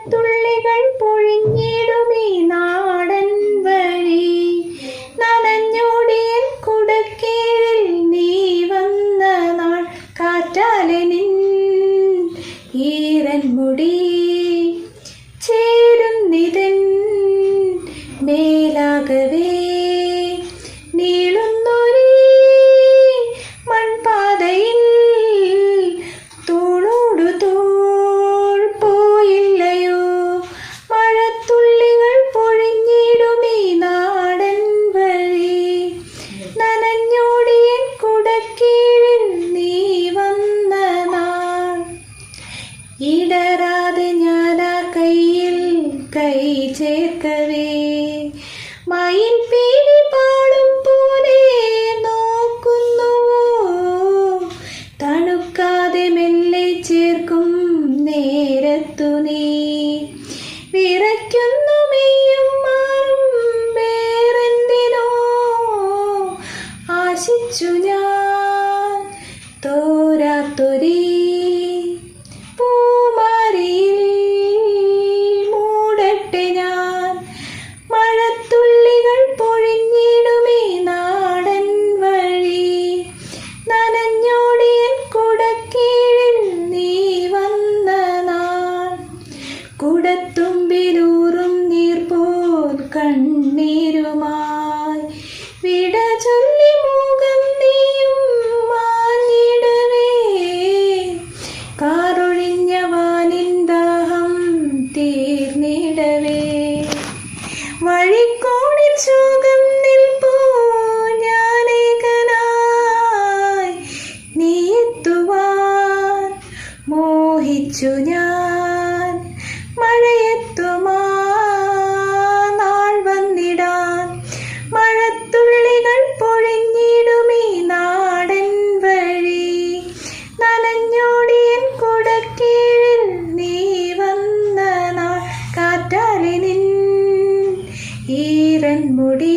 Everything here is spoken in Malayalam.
മഴത്തുള്ളികൾ പൊഴിഞ്ഞിടുമേ നാടൻ ചേർക്കവേ. മയിൽ പേടി പാളും പോലെ നോക്കുന്നുവോ? തണുക്കാതെ മെല്ലെ ചേർക്കും നേരത്തു നീ. വിറയ്ക്കുന്നു മെയ്യും മാറും വേറെന്തിനോ? ആശിച്ചു ഞാൻ തോരാത്തൊരീ കുടത്തുമ്പിലൂറും നീർപോൽ കണ്ണീരുമായി. വിട ചൊല്ലി മൂകം നീയും മാഞ്ഞിടവേ കാറൊഴിഞ്ഞ വാനിൻ ദാഹം തീർന്നിടവേ. വഴിക്കോണിൽ ചോകം നിൽപ്പോ ഞാനേകനായി നീ എത്തുവാൻ മോഹിച്ചു ഞാൻ ஈரன் முடி